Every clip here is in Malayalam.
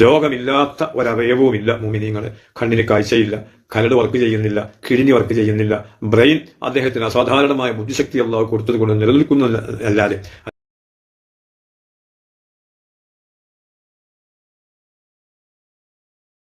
രോഗമില്ലാത്ത ഒരവയവുമില്ല മുമിനിങ്ങൾ കണ്ണിന് കാഴ്ചയില്ല കരട് വർക്ക് ചെയ്യുന്നില്ല കിഴിഞ്ഞ് വർക്ക് ചെയ്യുന്നില്ല. ബ്രെയിൻ അദ്ദേഹത്തിന് അസാധാരണമായ ബുദ്ധിശക്തി അള്ളാഹു കൊടുത്തത് കൊണ്ട് നിലനിൽക്കുന്നതല്ലാതെ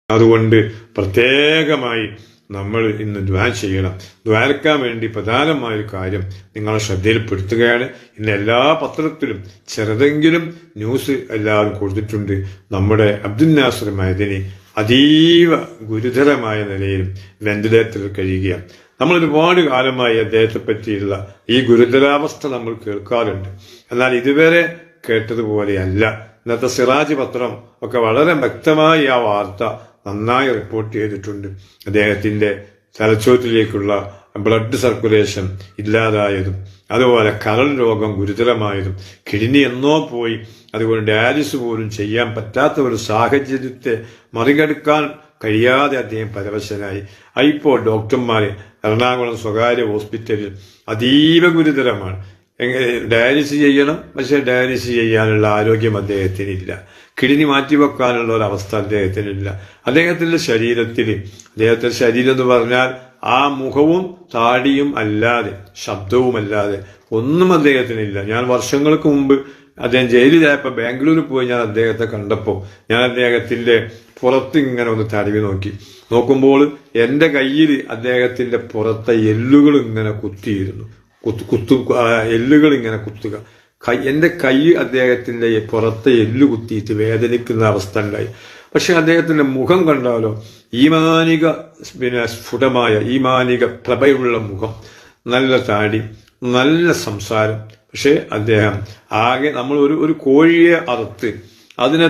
അതുകൊണ്ട് പ്രത്യേകമായി നമ്മൾ ഇന്ന് ദ്വാ ചെയ്യണം. ദ്വാരക്കാൻ വേണ്ടി പ്രധാനമായ ഒരു കാര്യം നിങ്ങളെ ശ്രദ്ധയിൽപ്പെടുത്തുകയാണ്. ഇന്ന് എല്ലാ പത്രത്തിലും ചെറുതെങ്കിലും ന്യൂസ് എല്ലാവരും കൊടുത്തിട്ടുണ്ട്. നമ്മുടെ അബ്ദുൽ നാസർ മൈദിനി അതീവ ഗുരുതരമായ നിലയിൽ വെന്റിലേറ്ററിൽ കഴിയുകയാണ്. നമ്മൾ ഒരുപാട് കാലമായി അദ്ദേഹത്തെ പറ്റിയുള്ള ഈ ഗുരുതരാവസ്ഥ നമ്മൾ കേൾക്കാറുണ്ട്. എന്നാൽ ഇതുവരെ കേട്ടതുപോലെയല്ല. ഇന്നത്തെ സിറാജ് പത്രം ഒക്കെ വളരെ വ്യക്തമായി ആ വാർത്ത നന്നായി റിപ്പോർട്ട് ചെയ്തിട്ടുണ്ട്. അദ്ദേഹത്തിന്റെ തലച്ചോറ്റിലേക്കുള്ള ബ്ലഡ് സർക്കുലേഷൻ ഇല്ലാതായതും അതുപോലെ കരൾ രോഗം ഗുരുതരമായതും കിഡ്നി എന്നോ പോയി അതുകൊണ്ട് ഡയാലിസ് പോലും ചെയ്യാൻ പറ്റാത്ത ഒരു സാഹചര്യത്തെ മറികടക്കാൻ കഴിയാതെ അദ്ദേഹം പരവശനായി. ഇപ്പോൾ ഡോക്ടർമാർ എറണാകുളം സ്വകാര്യ ഹോസ്പിറ്റലിൽ അതീവ ഗുരുതരമാണ്. എങ്ങനെ ഡയാലിസ് ചെയ്യണം? പക്ഷേ ഡയാലിസിസ് ചെയ്യാനുള്ള ആരോഗ്യം അദ്ദേഹത്തിനില്ല. കിഡ്നി മാറ്റിവെക്കാനുള്ള ഒരു അവസ്ഥ അദ്ദേഹത്തിനില്ല. അദ്ദേഹത്തിന്റെ ശരീരത്തിൽ അദ്ദേഹത്തിന്റെ ശരീരം എന്ന് പറഞ്ഞാൽ ആ മുഖവും താടിയും അല്ലാതെ ശബ്ദവുമല്ലാതെ ഒന്നും അദ്ദേഹത്തിനില്ല. ഞാൻ വർഷങ്ങൾക്ക് മുമ്പ് അദ്ദേഹം ജയിലിലായപ്പോൾ ബാംഗ്ലൂരിൽ പോയി ഞാൻ അദ്ദേഹത്തെ കണ്ടപ്പോൾ ഞാൻ അദ്ദേഹത്തിന്റെ പുറത്ത് ഇങ്ങനെ ഒന്ന് തടവി നോക്കി. നോക്കുമ്പോൾ എന്റെ കയ്യിൽ അദ്ദേഹത്തിന്റെ പുറത്തെ എല്ലുകൾ ഇങ്ങനെ കുത്തിയിരുന്നു. കുത്തു കുത്തു എല്ലുകൾ ഇങ്ങനെ കുത്തുക. കൈ എന്റെ കൈ അദ്ദേഹത്തിന്റെ പുറത്തെ എല്ല് കുത്തിയിട്ട് വേദനിക്കുന്ന അവസ്ഥ ഉണ്ടായി. പക്ഷെ അദ്ദേഹത്തിന്റെ മുഖം കണ്ടാലോ? ഈമാനിക പിന്നെ സ്ഫുടമായ ഈമാനിക പ്രഭയുള്ള മുഖം. നല്ല താടി നല്ല സംസാരം. പക്ഷേ അദ്ദേഹം ആകെ നമ്മൾ ഒരു ഒരു കോഴിയെ അറുത്ത് അതിനെ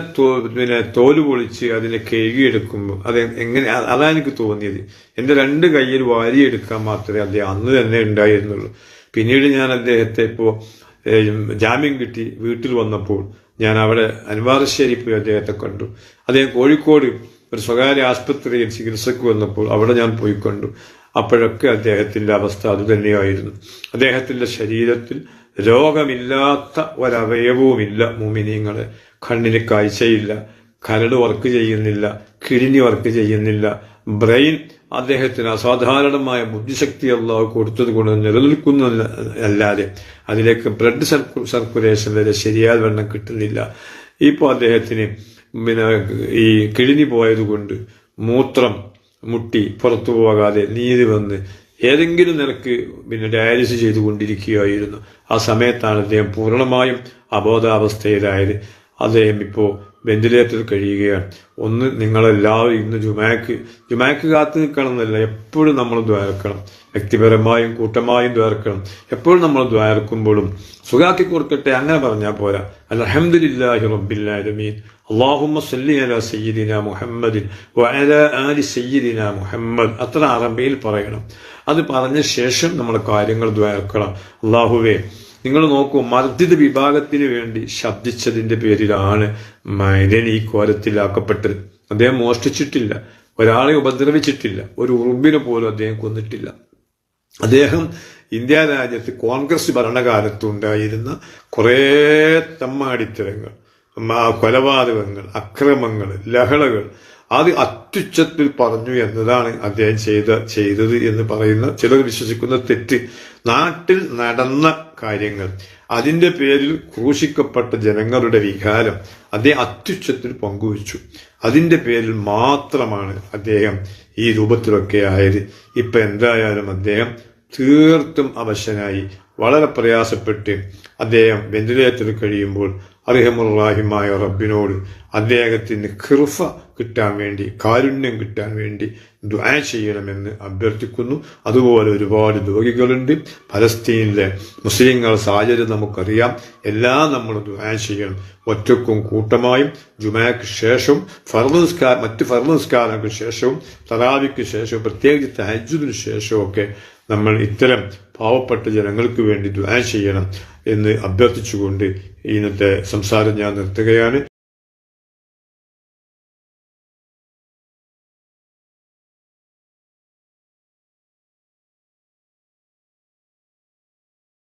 പിന്നെ തോൽ പൊളിച്ച് അതിനെ കഴുകിയെടുക്കുമ്പോൾ അത് എങ്ങനെ അതാണ് എനിക്ക് തോന്നിയത്. എന്റെ രണ്ട് കയ്യിൽ വാരിയെടുക്കാൻ മാത്രമേ അദ്ദേഹം അന്ന് തന്നെ ഉണ്ടായിരുന്നുള്ളൂ. പിന്നീട് ഞാൻ അദ്ദേഹത്തെ ഇപ്പോൾ ജാമ്യം കിട്ടി വീട്ടിൽ വന്നപ്പോൾ ഞാൻ അവിടെ അൻവാറശ്ശേരി പോയി അദ്ദേഹത്തെ കണ്ടു. അദ്ദേഹം കോഴിക്കോട് ഒരു സ്വകാര്യ ആശുപത്രിയിൽ ചികിത്സക്ക് വന്നപ്പോൾ അവിടെ ഞാൻ പോയി കണ്ടു. അപ്പോഴൊക്കെ അദ്ദേഹത്തിന്റെ അവസ്ഥ അതുതന്നെയായിരുന്നു അദ്ദേഹത്തിന്റെ ശരീരത്തിൽ രോഗമില്ലാത്ത ഒരവയവുമില്ല മുമിനിങ്ങളെ. കണ്ണിന് കാഴ്ചയില്ല കരട് വർക്ക് ചെയ്യുന്നില്ല കിഴിഞ്ഞ് വർക്ക് ചെയ്യുന്നില്ല ബ്രെയിൻ അദ്ദേഹത്തിന് അസാധാരണമായ ബുദ്ധിശക്തി അള്ളാഹു കൊടുത്തത് കൊണ്ട് നിലനിൽക്കുന്നതല്ലാതെ അതിലേക്ക് ബ്ലഡ് സർക്കുലേഷൻ വരെ ശരിയായ വണ്ണം കിട്ടുന്നില്ല. ഇപ്പോൾ അദ്ദേഹത്തിന് പിന്നെ ഈ കിഴിഞ്ഞു പോയതുകൊണ്ട് മൂത്രം മുട്ടി പുറത്തു പോകാതെ നീര് വന്ന് ഏതെങ്കിലും നിലയ്ക്ക് പിന്നെ ഡയാലിസിസ് ചെയ്തുകൊണ്ടിരിക്കുകയായിരുന്നു. ആ സമയത്താണ് അദ്ദേഹം പൂർണമായും അബോധാവസ്ഥയിലായത്. അദ്ദേഹം ഇപ്പോൾ വെന്റിലേറ്ററിൽ കഴിയുകയാണ്. ഒന്ന് നിങ്ങളെല്ലാവരും ഇന്ന് ജുമാക്ക് ജുമാക്ക് കാത്തു നിൽക്കണമെന്നല്ല എപ്പോഴും നമ്മൾ ദ്വാരക്കണം. വ്യക്തിപരമായും കൂട്ടമായും ദ്വാരക്കണം. എപ്പോഴും നമ്മൾ ദ്വാരക്കുമ്പോഴും സുഖാക്കി കൊടുക്കട്ടെ അങ്ങനെ പറഞ്ഞാൽ പോരാ. അലഹമ്മദില്ലാഹി റബ്ബില്ലാലമീൻ അള്ളാഹുമ്മ സല്ലി അല സയ്യിദിന മുഹമ്മദിൻ വഅല ആലി സയ്യിദിന മുഹമ്മദ്. അത്ര അറബിയിൽ പറയണം. അത് പറഞ്ഞ ശേഷം നമ്മൾ കാര്യങ്ങൾ ദ്വാരക്കണം. അള്ളാഹുവേ നിങ്ങൾ നോക്കൂ മർദ്ദിത വിഭാഗത്തിന് വേണ്ടി ശബ്ദിച്ചതിന്റെ പേരിലാണ് മൈരൻ ഈ കോലത്തിലാക്കപ്പെട്ടത്. അദ്ദേഹം മോഷ്ടിച്ചിട്ടില്ല ഒരാളെ ഉപദ്രവിച്ചിട്ടില്ല ഒരു ഉറുമ്പിനെ പോലും അദ്ദേഹം കൊന്നിട്ടില്ല. അദ്ദേഹം ഇന്ത്യ രാജ്യത്ത് കോൺഗ്രസ് ഭരണകാലത്തുണ്ടായിരുന്ന കുറേ തമ്മാടിത്തരങ്ങൾ കൊലപാതകങ്ങൾ അക്രമങ്ങൾ ലഹളകൾ അത് അത്യുച്ചത്തിൽ പറഞ്ഞു എന്നതാണ് അദ്ദേഹം ചെയ്ത ചെയ്തത് എന്ന് പറയുന്ന ചിലർ വിശ്വസിക്കുന്ന തെറ്റ്. നാട്ടിൽ നടന്ന കാര്യങ്ങൾ. അതിന്റെ പേരിൽ ക്രൂശിക്കപ്പെട്ട ജനങ്ങളുടെ വികാരം അദ്ദേഹം അത്യുച്ഛത്തിൽ പങ്കുവച്ചു. അതിന്റെ പേരിൽ മാത്രമാണ് അദ്ദേഹം ഈ രൂപത്തിലൊക്കെ ആയത്. ഇപ്പം എന്തായാലും അദ്ദേഹം തീർത്തും അവശനായി. വളരെ പ്രയാസപ്പെട്ട് അദ്ദേഹം വെന്റിലേറ്ററിൽ കഴിയുമ്പോൾ അർഹമുറാഹിമായ റബ്ബിനോട് അദ്ദേഹത്തിന് ഖിർഫ കിട്ടാൻ വേണ്ടി കാരുണ്യം കിട്ടാൻ വേണ്ടി ദ്വാ ചെയ്യണമെന്ന് അഭ്യർത്ഥിക്കുന്നു. അതുപോലെ ഒരുപാട് രോഗികളുണ്ട്. ഫലസ്തീനിലെ മുസ്ലിങ്ങൾ സാഹചര്യം നമുക്കറിയാം. എല്ലാം നമ്മൾ ദ്വാ ചെയ്യണം. ഒറ്റക്കും കൂട്ടമായും ജുമാക്ക് ശേഷവും ഫർദ് മറ്റ് ഫർമസ്കാരങ്ങൾക്ക് ശേഷവും തറാവിക്ക് ശേഷവും പ്രത്യേകിച്ച് തഹജുദിന് ശേഷവും ഒക്കെ നമ്മൾ ഇത്തരം പാവപ്പെട്ട ജനങ്ങൾക്ക് വേണ്ടി ദ്വാ ചെയ്യണം എന്ന് അഭ്യർത്ഥിച്ചുകൊണ്ട് ഇന്നത്തെ സംസാരം ഞാൻ നിർത്തുകയാണ്.